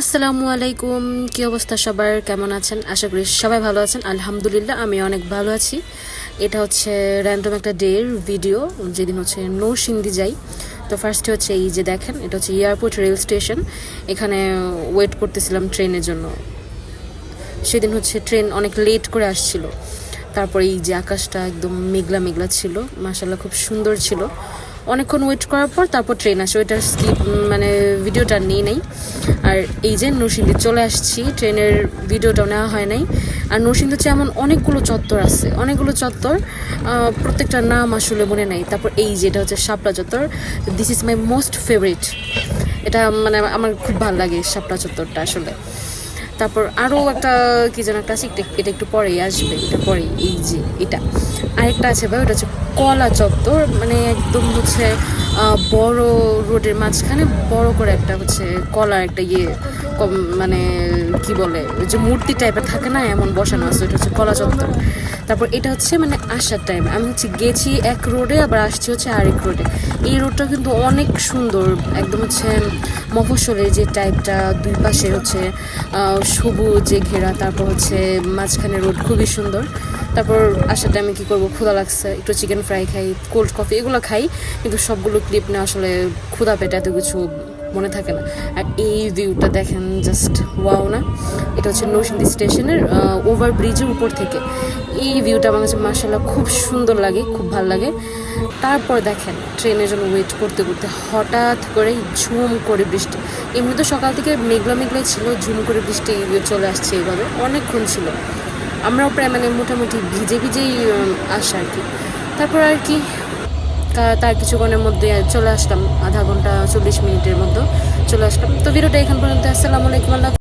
আসসালামু আলাইকুম। কি অবস্থা সবার? কেমন আছেন? আশা করি সবাই ভালো আছেন। আলহামদুলিল্লাহ, আমি অনেক ভালো আছি। এটা হচ্ছে র্যান্ডম একটা ডের ভিডিও যেদিন হচ্ছে নৌসিন্দি যাই। তো ফার্স্টে হচ্ছে এই যে দেখেন, এটা হচ্ছে এয়ারপোর্ট রেল স্টেশন। এখানে ওয়েট করতেছিলাম ট্রেনের জন্য। সেদিন হচ্ছে ট্রেন অনেক লেট করে আসছিল। তারপরে এই যে আকাশটা একদম মেঘলা মেঘলা ছিল। মাসাল্লাহ খুব সুন্দর ছিল। অনেকক্ষণ ওয়েট করার পর তারপর ট্রেন আসে। ওইটার স্লিপ মানে ভিডিওটা নিয়ে নেই। আর এই যে নরসিংদী চলে আসছি ট্রেনের ভিডিওটাও নেওয়া হয় নাই। আর নরসিংদী হচ্ছে এমন অনেকগুলো চত্বর আছে। অনেকগুলো চত্বর আহ, প্রত্যেকটার নাম আসলে মনে নেই। তারপর এই যে এটা হচ্ছে Shapla Chattar. This is my most favourite এটা মানে আমার খুব ভালো লাগে শাপলা চত্বরটা আসলে। তারপর আরও একটা কি যেন একটা আছে এটা একটু পরেই আসবে এটা পরেই এই যে এটা। আরেকটা আছে ভাই ওটা হচ্ছে কলা চত্বর মানে একদম হচ্ছে বড় রোডের মাঝখানে বড় করে একটা হচ্ছে কলার একটা ইয়ে মানে কি বলে, ওই যে মূর্তি টাইপের থাকে না, এমন বসানো আছে ওটা হচ্ছে কলা চত্বর। তারপর এটা হচ্ছে মানে আসার টাইম আমি হচ্ছে গেছি এক রোডে, আবার আসছি হচ্ছে আরেক রোডে। এই রোডটা কিন্তু অনেক সুন্দর, একদম হচ্ছে মফস্বলের যে টাইপটা দুই পাশে হচ্ছে সবুজে ঘেরা, তারপর হচ্ছে মাঝখানে রোড খুবই সুন্দর। তারপর আসার টাইমে কী করব? ক্ষুধা লাগছে, একটু চিকেন ফ্রাই খাই কোল্ড কফি এগুলো খাই, কিন্তু সবগুলো ক্লিপ না আসলে ক্ষুধা পেটে এত কিছু মনে থাকে না। আর এই ভিউটা দেখেন জাস্ট ওয়াও না? এটা হচ্ছে নৌসিন্দি স্টেশনের ওভার ব্রিজের উপর থেকে। এই ভিউটা আমার কাছে মার্শাল্লাহ খুব সুন্দর লাগে, খুব ভালো লাগে। তারপর দেখেন, ট্রেনের জন্য ওয়েট করতে করতে হঠাৎ করে ঝুম করে বৃষ্টি। এমনি তো সকাল থেকে মেঘলা মেঘলাই ছিল, ঝুম করে বৃষ্টি চলে আসছে এইভাবে, অনেকক্ষণ ছিল। আমরাও প্রায় মানে মোটামুটি ভিজে ভিজেই আসে আর কি। তারপর আর কি তার কিছুক্ষণের মধ্যে চলে আসলাম, আধা ঘণ্টা চল্লিশ মিনিটের মধ্যে চলে আসলাম। তো ভিডিওটা এখান পর্যন্ত, আসসালামু আলাইকুম, আল্লাহ